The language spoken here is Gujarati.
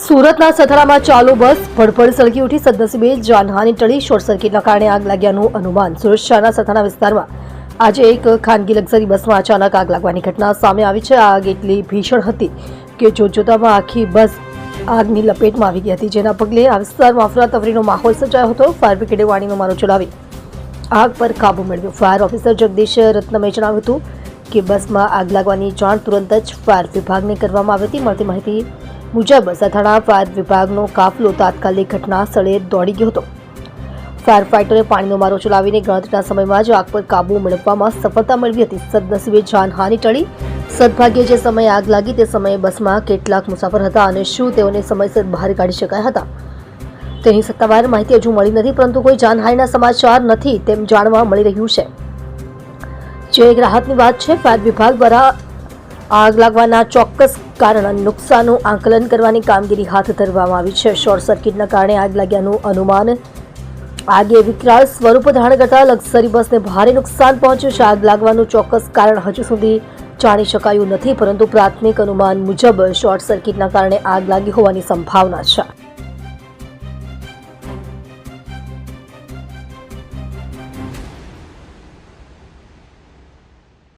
સુરતના સથરામાં ચાલુ બસ ભડભડ સળગી ઉઠી સદનસીબે જાનહાની ટળી શોર્ટ સર્કિટના કારણે આગ લાગ્યાનું અનુમાન. સુરત શહેરના સથાના વિસ્તારમાં આજે એક ખાનગી લક્ઝરી બસમાં અચાનક આગ લાગવાની ઘટના સામે આવી છે. આગ એટલી ભીષણ હતી કે જોતજોતામાં આખી બસ આગની લપેટમાં આવી ગઈ હતી, જેના પગલે આ વિસ્તારમાં અફરાતફરીનો માહોલ સર્જાયો હતો. ફાયર બ્રિગેડે વાણીનો મારો ચલાવી આગ પર કાબુ મેળવ્યો. ફાયર ઓફિસર જગદીશ રત્નમે જણાવ્યું હતું કે બસમાં આગ લાગવાની જાણ તુરંત જ ફાયર વિભાગને કરવામાં આવી હતી. મળતી માહિતી મુજબ સથાણા ફાયર વિભાગનો કાફલો તાત્કાલિક ઘટના સ્થળે દોડી ગયો હતો. ફાયર ફાઇટરે પાણીનો મારો ચલાવીને ગણતરીના સમયમાં જ આગ પર કાબુ મેળવવામાં સફળતા મેળવી હતી. સદનસીબે જાનહાની ટળી. સદભાગ્યે જે સમયે આગ લાગી તે સમયે બસમાં કેટલાક મુસાફર હતા અને શું તેઓને સમયસર બહાર કાઢી શકાયા હતા? તેની સત્તાવાર માહિતી હજુ મળી નથી, પરંતુ કોઈ જાનહાનિના સમાચાર નથી તેમ જાણવા મળી રહ્યું છે. જે એક રાહતની વાત છે, ફાયર વિભાગ દ્વારા આગ લાગવાના ચોક્કસ કારણ, નુકસાનનું આકલન કરવાની કામગીરી હાથ ધરવામાં આવી છે. શોર્ટ સર્કિટના કારણે આગ લાગ્યાનું અનુમાન, આગે વિકરાળ સ્વરૂપ ધારણ કરતા લક્ઝરી બસને ભારે નુકસાન પહોંચ્યું છે. આગ લાગવાનું ચોક્કસ કારણ હજુ સુધી જાણી શકાયું નથી, પરંતુ પ્રાથમિક અનુમાન મુજબ શોર્ટ સર્કિટના કારણે આગ લાગી હોવાની સંભાવના છે.